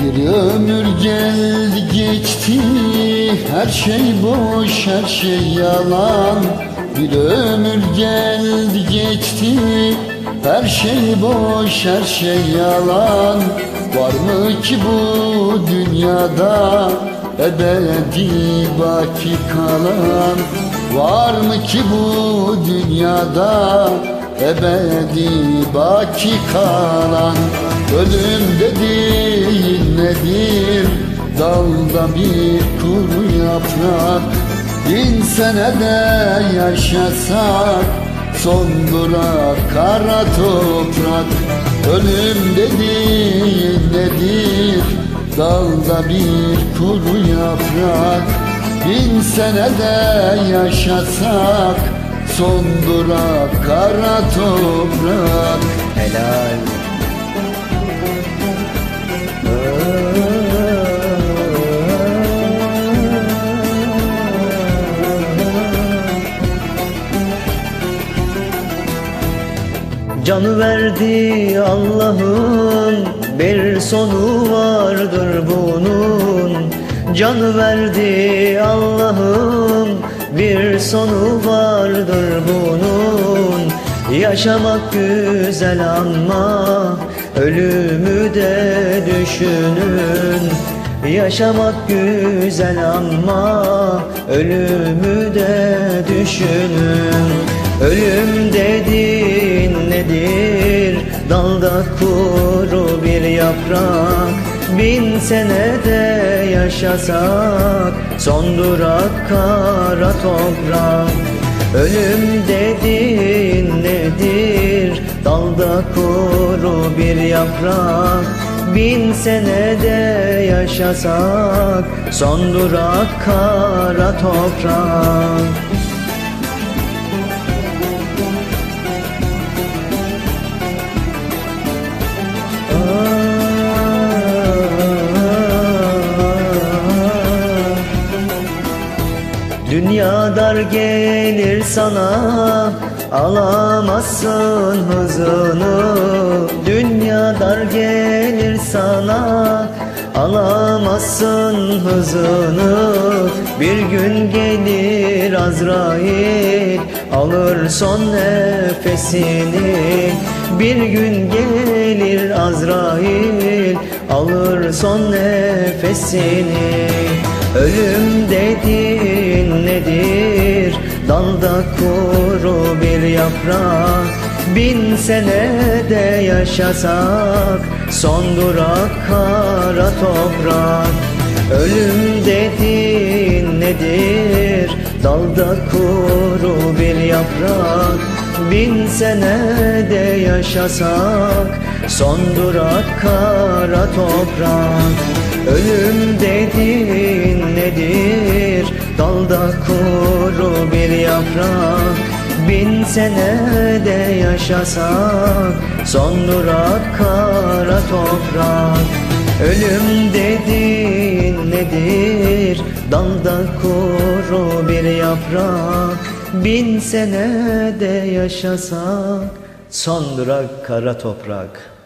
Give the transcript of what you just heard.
Bir ömür geldi geçti Her şey boş her şey yalan. Bir ömür geldi geçti Her şey boş her şey yalan. Var mı ki bu dünyada Ebedi baki kalan? Var mı ki bu dünyada Ebedi baki kalan Ölüm dediğin nedir? Dalda bir kuru yaprak. Bin senede yaşasak. Son durak kara toprak. Ölüm dediğin nedir? Dalda bir kuru yaprak. Bin senede yaşasak. Son durak kara toprak. Helal Canı verdi Allah'ın bir sonu vardır bunun. Canı verdi Allah'ın bir sonu vardır bunun. Yaşamak güzel ama ölümü de düşünün. Yaşamak güzel ama ölümü de düşünün. Ölüm dediğin nedir? Dalda kuru bir yaprak Bin senede yaşasak Son durak kara toprak Ölüm dediğin nedir? Dalda kuru bir yaprak Bin senede yaşasak Son durak kara toprak Dünya dar gelir sana Alamazsın hızını Dünya dar gelir sana Alamazsın hızını Bir gün gelir Azrail Alır son nefesini. Bir gün gelir Azrail Alır son nefesini. Ölüm nedir? Dalda kuru bir yaprak Bin senede yaşasak Son durak kara toprak Ölüm dediğin nedir? Dalda kuru bir yaprak Bin senede yaşasak Son durak kara toprak Ölüm dediğin nedir? Dalda kuru bir yaprak. Bin senede yaşasak Son durak kara toprak. Ölüm dediğin nedir? Dalda kuru bir yaprak. Bin senede yaşasak Son durak kara toprak